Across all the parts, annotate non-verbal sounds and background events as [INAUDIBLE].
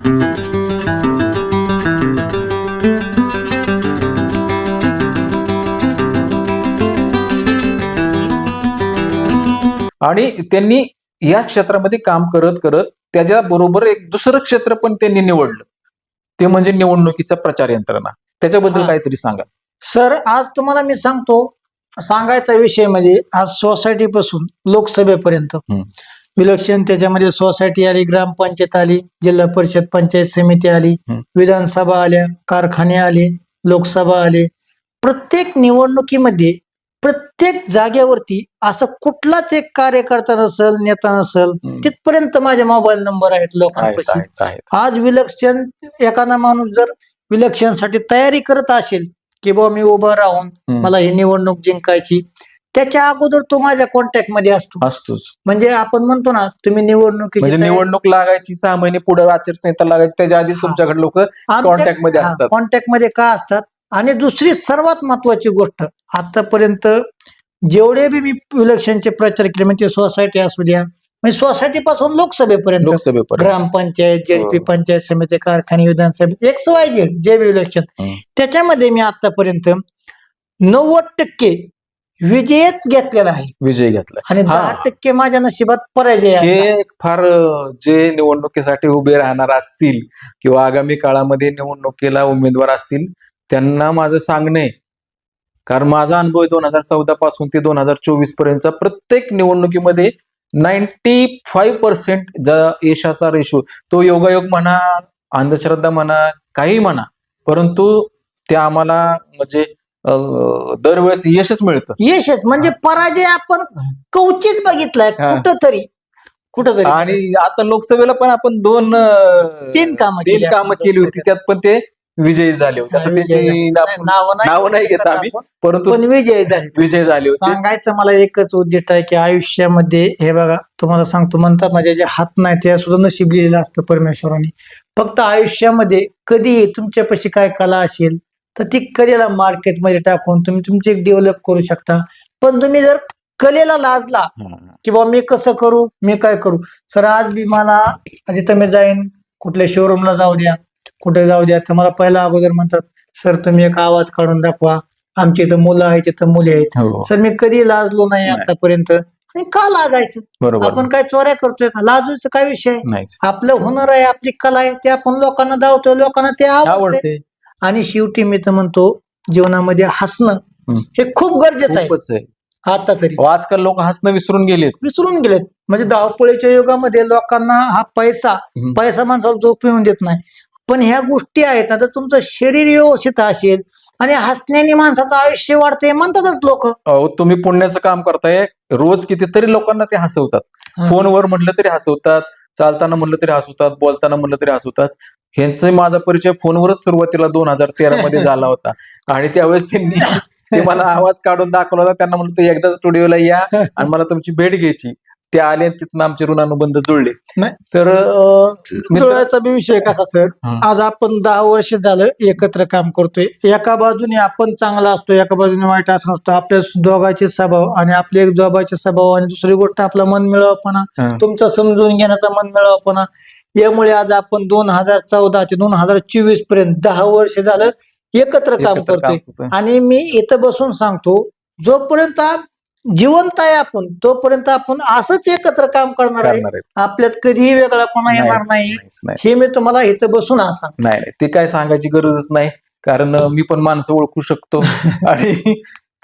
आणि त्यांनी या क्षेत्रामध्ये काम करत करत त्याच्या बरोबर एक दुसरं क्षेत्र पण त्यांनी निवडलं ते म्हणजे निवडणुकीचा प्रचार यंत्रणा त्याच्याबद्दल. काहीतरी सांगा सर आज तुम्हाला मी सांगतो सांगायचा विषय म्हणजे आज सोसायटी पासून लोकसभेपर्यंत. इलेक्शन त्याच्यामध्ये सोसायटी आली ग्रामपंचायत आली जिल्हा परिषद पंचायत समिती आली. विधानसभा आल्या कारखाने आले लोकसभा आले प्रत्येक निवडणुकीमध्ये प्रत्येक जागेवरती असं कुठलाच एक कार्यकर्ता नसेल नेता नसेल. तिथपर्यंत माझे मोबाईल नंबर आहेत लोकांपाशी आहेत आज विलक्षण एखादा माणूस जर विलक्षणसाठी तयारी करत असेल की बाबा मी उभं राहून. मला ही निवडणूक जिंकायची त्याच्या अगोदर तो माझ्या कॉन्टॅक्टमध्ये असतो असतोच म्हणजे आपण म्हणतो ना तुम्ही निवडणुकीची म्हणजे निवडणूक लागायची सहा महिने पुढे आचारसंहिता लागायची त्याच्या आधीच हा. तुमच्याकडे लोक contact मध्ये असतात. कॉन्टॅक्टमध्ये का असतात आणि दुसरी सर्वात महत्वाची गोष्ट आतापर्यंत जेवढे बी मी इलेक्शनचे प्रचार केले म्हणजे सोसायटी असू द्या म्हणजे सोसायटी पासून लोकसभेपर्यंत लोकसभेपर्यंत ग्रामपंचायत जेडपी हो. पंचायत समिती कारखाने विधानसभा एक्स वाय जेड जे इलेक्शन हम्म. त्याच्यामध्ये मी आतापर्यंत नव्वद टक्के विजयच घेतलेला आहे. विजय घेतला आणि. दहा टक्के माझ्या नशिबात पराजय हे फार जे निवडणुकीसाठी उभे राहणार असतील किंवा आगामी काळामध्ये निवडणुकीला उमेदवार असतील त्यांना माझं सांगणे. कारण माझा अनुभव दोन हजार चौदा पासून ते दोन हजार चोवीस पर्यंतचा प्रत्येक निवडणुकीमध्ये नाईन्टी फाईव्ह पर्सेंट यशाचा रेशो तो योगायोग म्हणा अंधश्रद्धा म्हणा काही म्हणा. परंतु ते आम्हाला म्हणजे दरवेळेस यशच मिळतं. यशच. म्हणजे पराजय आपण कवचित बघितलाय. कुठंतरी. कुठंतरी. आणि आता लोकसभेला पण आपण दोन तीन कामं तीन कामं केली होती. त्यात पण ते विजयी झाले होते. आता त्याची नावं नाही नावं नाही घेत आम्ही. परंतु पण विजय झाले विजय झाले होते. सांगायचं मला एकच उद्दिष्ट आहे की आयुष्यामध्ये हे बघा तुम्हाला सांगतो म्हणतात ना ज्याचे हात नाही त्या सुद्धा नशीब लिहिलेलं असतं परमेश्वराने. फक्त आयुष्यामध्ये कधी तुमच्यापाशी काय कला असेल तर ती कलेला मार्केटमध्ये टाकून तुम्ही तुमचे डेव्हलप करू शकता. पण तुम्ही जर कलेला लाजला. की बाबा मी कसं करू मी काय करू? सर आज बी मला जिथं मी जाईन. कुठल्या शोरूमला जाऊ द्या. कुठे जाऊ द्या. तर मला पहिला अगोदर म्हणतात सर तुम्ही एक आवाज काढून दाखवा. आमच्या इथं मुलं आहेत तिथं मुली आहेत. हो. सर मी कधी लाजलो नाही. आतापर्यंत. आणि का लाजायचं? बरोबर. आपण काय चोऱ्या करतोय का? लाजूचं काय विषय? आपलं हुनर आहे आपली कला आहे ते आपण लोकांना दावतोय लोकांना ते आवडते आणि शेवटी मी तर म्हणतो जीवनामध्ये हसणं. हे खूप गरजेचं आहे. खूपच आहे. आता तरी. अहो, आजकाल लोक हसणं विसरून गेलेत. विसरून गेलेत. म्हणजे धावपळीच्या युगामध्ये लोकांना हा पैसा हम्म. पैसा माणसाला झोप येऊन देत नाही. पण ह्या गोष्टी आहेत ना तर तुमचं शरीर व्यवस्थित असेल आणि हसण्याने माणसाचं आयुष्य वाढते म्हणतातच लोक. अहो तुम्ही पुण्याचं काम करताय रोज कितीतरी लोकांना ते हसवतात. फोनवर म्हटलं तरी हसवतात. चालताना म्हणलं तरी हसवतात बोलताना म्हणलं तरी हसवतात ह्यांचा माझा परिचय फोनवरच सुरुवातीला दोन हजार तेरा मध्ये [LAUGHS] झाला होता. आणि त्यावेळेस त्यांनी ते मला आवाज काढून दाखवला होता. त्यांना म्हणलं "तू एकदा स्टुडिओला या आणि मला तुमची भेट घ्यायची. ते आले तिथनं आमचे ऋणानुबंध जुळले नाही. तर अं, मित्र- जुळायचा बी विषय कसा सर हं. आज आपण दहा वर्ष झालं एकत्र काम करतोय एका बाजूने आपण चांगला असतो एका बाजूने वाईट असं नसतो आपल्या दोघांचे स्वभाव आणि आपले एक जोबाचे स्वभाव आणि दुसरी गोष्ट आपला मन मिळवपणा हं. तुमचा समजून घेण्याचा मन मिळवपणा यामुळे आज आपण दोन हजार चौदा ते दोन हजार चोवीसपर्यंत दहा वर्ष झालं एकत्र काम एकत्र काम करतोय करतोय. आणि मी इथं बसून सांगतो जोपर्यंत आप- जिवंत आहे आपण तोपर्यंत आपण असंच एकत्र काम करणार आहे. आहेत. आपल्यात कधीही वेगळापणा येणार नाही. नाहीच, नाही हे मी तुम्हाला इथं बसून आज सांगतो. नाही नाही, ते काय सांगायची गरजच नाही. कारण अं, मी पण माणसं ओळखू शकतो. [LAUGHS] आणि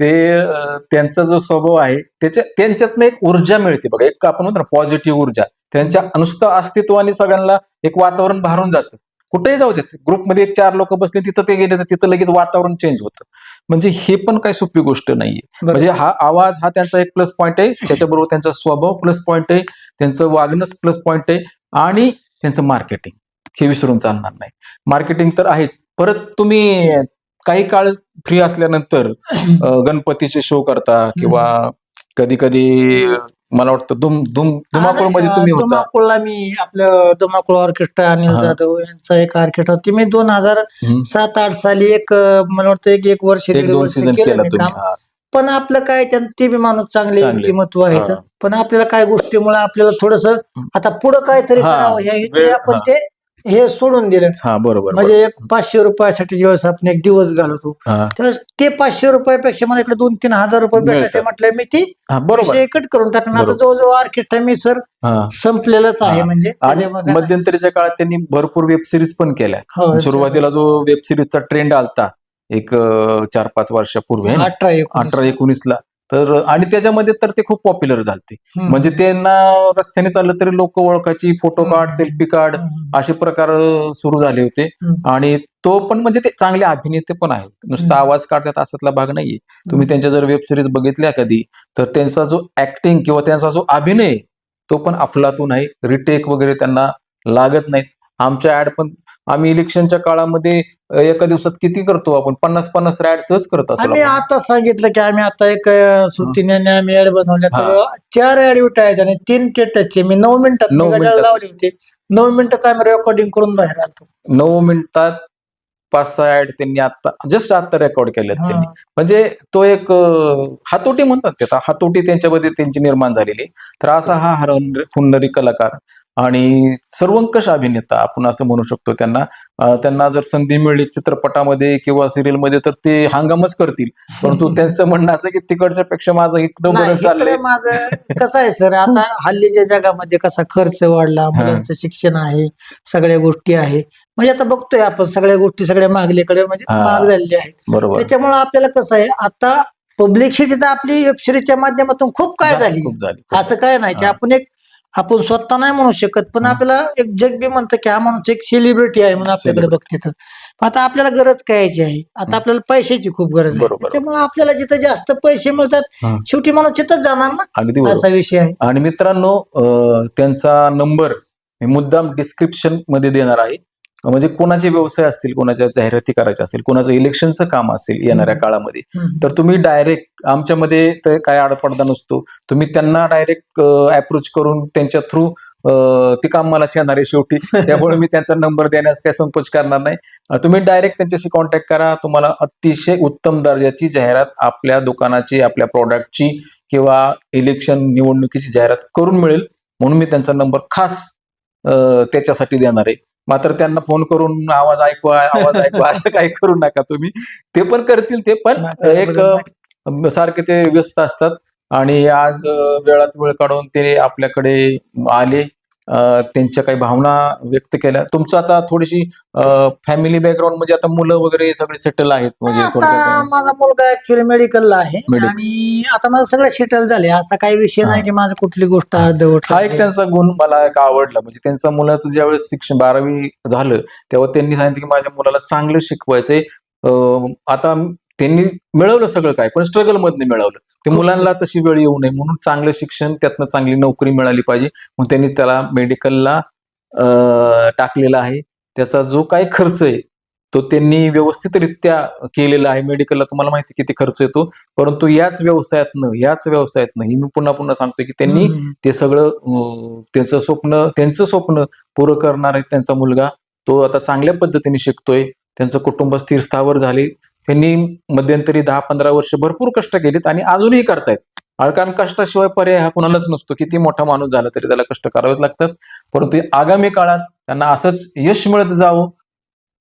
ते अं, त्यांचा जो स्वभाव आहे त्याच्या त्यांच्यातनं एक ऊर्जा मिळते. बघा एक आपण म्हणतो ना पॉझिटिव्ह ऊर्जा. त्यांच्या नुसतं अस्तित्वाने सगळ्यांना एक वातावरण भारून जातं. कुठेही जाऊ द्यायचं ग्रुपमध्ये एक चार लोक बसले तिथं ते गेले तर तिथं लगेच वातावरण चेंज होतं. म्हणजे हे पण काही सोपी गोष्ट नाहीये. म्हणजे हा आवाज हा त्यांचा एक प्लस पॉईंट आहे. त्याच्याबरोबर त्यांचा स्वभाव प्लस पॉईंट आहे. त्यांचं वागणं प्लस पॉईंट आहे. आणि त्यांचं मार्केटिंग हे विसरून चालणार नाही. मार्केटिंग तर आहेच. परत तुम्ही काही काळ फ्री असल्यानंतर गणपतीचे शो करता किंवा कधी कधी मला वाटतं दुम दुम धुमाकूळमध्ये तुम्ही होता धुमाकूळला मी आपलं धुमाकूळ ऑर्केस्ट्रा अनिल हा. जाधव यांचा एक ऑर्केस्ट्रा होती मी दोन हजार हम्म. सात आठ साली एक अं, मला वाटतं एक एक वर्ष एक दीड दोन वर्ष सीझन केलं केला मी तुम्ही काम हा. पण आपलं काय त्यानं ते बी माणूस चांगले चांगले. व्यक्तिमत्व आहेत हा. पण आपल्याला काय गोष्टीमुळे आपल्याला थोडस आता पुढं काहीतरी हा, करावं ह्या हेतूने वेळ- आपण हा. ते हे सोडून दिलं. हा बरोबर म्हणजे एक पाचशे रुपयासाठी ज्यावेळेस आपण एक दिवस घालवतो हा. त्यावेळेस ते पाचशे रुपयापेक्षा मला इकडे दोन तीन हजार रुपये मिळतात. भेटायचे म्हटलं मी ती हा बरोबर. कट करून टाकणार. आता बरोबर. जवळजवळ ऑर्केस्ट्रा मी सर हा. संपलेलंच आहे हा. म्हणजे. आणि त्याच्यामध्ये- मध्यंतरीच्या काळात त्यांनी भरपूर वेब सिरीज पण केल्या. हो, सुरुवातीला जो वेब सिरीजचा ट्रेंड आलता एक अं, चार पाच वर्षापूर्वी है ना? अठरा एकोणीस. अठरा एकोणीस ला तर आणि त्याच्यामध्ये तर ते खूप पॉप्युलर झालते. म्हणजे त्यांना रस्त्याने चाललं तरी लोक ओळखायची फोटो. Card selfie card. असे प्रकार सुरू झाले होते. आणि तो पण म्हणजे ते चांगले अभिनेते पण आहेत नुसता. आवाज काढतात असातला भाग नाहीये तुम्ही त्यांच्या जर वेब सिरीज बघितल्या कधी तर त्यांचा जो ऍक्टिंग किंवा त्यांचा जो अभिनय तो पण अफलातून आहे रिटेक वगैरे त्यांना लागत नाहीत आमच्या ऍड पण आम्ही इलेक्शनच्या काळामध्ये एका दिवसात किती करतो आपण? पन्नास पन्नास ऍड सहज करत असतो आम्ही आता सांगितलं की आम्ही आता एक सुट्टीने आम्ही ऍड बनवल्या तर चार ऍडव्हर्टाईज आणि तीन टेटचे मी नऊ मिनिटात नऊ मिनिटात. लावली होती. नऊ मिनिटात आम्ही रेकॉर्डिंग करून बाहेर आलतो. नऊ मिनिटात पाच सहा ऍड त्यांनी आता जस्ट आता रेकॉर्ड केल्यात हा. त्यांनी. म्हणजे तो एक हातोटी म्हणतात ते हातोटी त्यांच्यामध्ये त्यांची निर्माण झालेली. तर असा हा हुन्नरी कलाकार आणि सर्वंकष अभिनेता आपण असं म्हणू शकतो त्यांना. त्यांना जर संधी मिळली चित्रपटामध्ये किंवा सिरियलमध्ये तर ते हंगामच करतील. परंतु त्यांचं म्हणणं असं की तिकडच्या पेक्षा माझं इतकं बरं चाललंय. माझं कसं आहे सर आता हल्लीच्या जगामध्ये कसा खर्च वाढला मुलांचं शिक्षण आहे सगळ्या गोष्टी आहे म्हणजे आता बघतोय आपण सगळ्या गोष्टी सगळ्या मागल्याकडे म्हणजे हा. महाग झालेल्या आहेत बरोबर त्याच्यामुळे आपल्याला कसं आहे आता पब्लिसिटी तर आपली वेबसिरीजच्या माध्यमातून खूप काय झाली खूप झाली असं काय नाही की हा. आपण एक आपण स्वतः नाही म्हणू शकत पण. आपल्याला एक जग बी म्हणतं की हा माणूस एक सेलिब्रिटी आहे म्हणून आपल्याकडे Celebrity. बघते तर आता आपल्याला गरज काय याची आहे आता हम्म. आपल्याला पैशाची खूप गरज आहे बरोबर. त्याच्यामुळे आपल्याला जिथं जास्त पैसे मिळतात हा. शेवटी माणूस तिथंच जाणार ना अगदी बरोबर असा विषय आहे आणि मित्रांनो अं, त्यांचा नंबर मी मुद्दाम डिस्क्रिप्शनमध्ये देणार आहे म्हणजे कोणाचे व्यवसाय असतील कोणाच्या जाहिराती करायच्या असतील कोणाचं इलेक्शनचं काम असेल येणाऱ्या. काळामध्ये. तर तुम्ही डायरेक्ट आमच्यामध्ये तर काय आडपडदा नसतो. तुम्ही त्यांना डायरेक्ट अप्रोच करून त्यांच्या थ्रू ते काम मला येणार आहे शेवटी. [LAUGHS] त्यामुळे मी त्यांचा नंबर देण्यास काही संकोच करणार नाही. तुम्ही डायरेक्ट त्यांच्याशी कॉन्टॅक्ट करा. तुम्हाला अतिशय उत्तम दर्जाची जाहिरात आपल्या दुकानाची आपल्या प्रॉडक्टची किंवा इलेक्शन निवडणुकीची जाहिरात करून मिळेल. म्हणून मी त्यांचा नंबर खास त्याच्यासाठी देणार आहे. मात्र त्यांना फोन करून आवाज ऐकवा आवाज ऐकवा [LAUGHS] असं काही करू नका तुम्ही. ते पण करतील ते पण एक सारखे ते व्यस्त असतात. आणि आज वेळात वेळ काढून ते आपल्याकडे आले. त्यांच्या काही भावना व्यक्त केल्या तुमचं आता थोडीशी फॅमिली बॅकग्राऊंड म्हणजे आता मुलं वगैरे सगळे सेटल आहेत म्हणजे आता माझा मुलगा ऍक्च्युली मेडिकलला आहे Medical. आणि आता माझं सगळं सेटल झाले असा काही विषय हा. नाही की माझं कुठली गोष्ट अर्धवट हा एक राहिली. त्यांचा गुण मला एक आवडला म्हणजे त्यांचा मुलाचं ज्यावेळेस शिक्षण बारावी झालं तेव्हा त्यांनी सांगितलं की माझ्या मुलाला चांगलं शिकवायचंय अं, आता त्यांनी मिळवलं सगळं काय? पण स्ट्रगल मधनं मिळवलं. ते खूप. मुलांना तशी वेळ येऊ नये. म्हणून चांगलं शिक्षण त्यातनं चांगली नोकरी मिळाली पाहिजे. म्हणून त्यांनी त्याला मेडिकलला टाकलेला आहे. त्याचा जो काही खर्च आहे तो त्यांनी व्यवस्थितरित्या केलेला आहे. मेडिकलला तुम्हाला माहिती किती खर्च येतो. परंतु याच व्यवसायातनं याच व्यवसायातनं ही मी पुन्हा पुन्हा सांगतोय की त्यांनी. ते सगळं त्यांचं स्वप्न त्यांचं स्वप्न पुरं करणार आहे त्यांचा मुलगा. तो आता चांगल्या पद्धतीने शिकतोय. त्यांचं कुटुंब स्थिर स्थावर झाले. त्यांनी मध्यंतरी दहा पंधरा वर्ष भरपूर कष्ट केलीत आणि अजूनही करतायत. कारण कष्टाशिवाय पर्याय हा कुणालाच नसतो. किती मोठा माणूस झाला तरी त्याला कष्ट करावेच लागतात. परंतु आगामी काळात त्यांना असंच यश मिळत जावं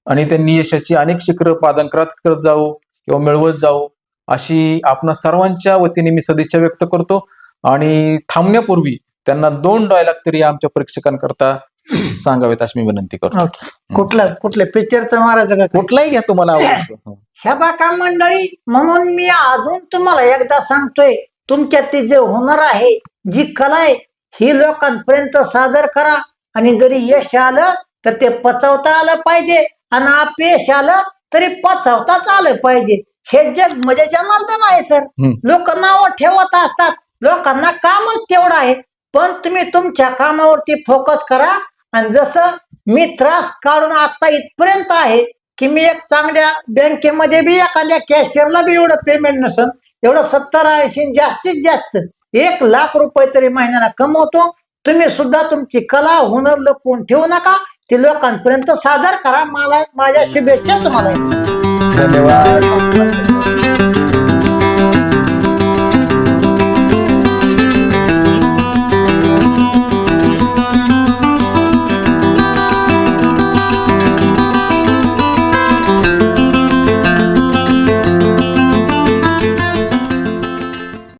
आणि त्यांनी यशाची अनेक शिखरं पादांकरात करत जावं किंवा मिळवत जावं अशी आपणा सर्वांच्या वतीने मी सदिच्छा व्यक्त करतो. आणि थांबण्यापूर्वी त्यांना दोन डायलॉग तरी आमच्या प्रेक्षकांकरता सांगावेत अशी मी विनंती करतो. कुठला कुठल्या पिक्चरचा मारायचा का? कुठलाही घ्या तुम्हाला आवडतो. हो. बाका मंडळी म्हणून मी अजून तुम्हाला एकदा सांगतोय तुमच्यात ती जे हुनर आहे जी कला आहे ही लोकांपर्यंत सादर करा. आणि जरी यश आलं तर ते पचवता आलं पाहिजे. आणि अपयश आलं तरी पचवताच आलं पाहिजे. हे जग म्हणजे जनार्दन आहे सर. लोक नावं ठेवत असतात. लोकांना कामच तेवढं आहे. पण तुम्ही तुमच्या कामावरती फोकस करा. आणि जसं मी त्रास काढून आता इथपर्यंत आहे की मी एक चांगल्या बँकेमध्ये बी एखाद्या कॅशियरला बी एवढं पेमेंट नसन एवढं सत्तर ऐंशी जास्तीत जास्त एक लाख रुपये तरी महिन्याला कमवतो. तुम्ही सुद्धा तुमची कला हुनर लपवून ठेवू नका. ती लोकांपर्यंत सादर करा. मला माझ्या शुभेच्छा तुम्हाला. धन्यवाद.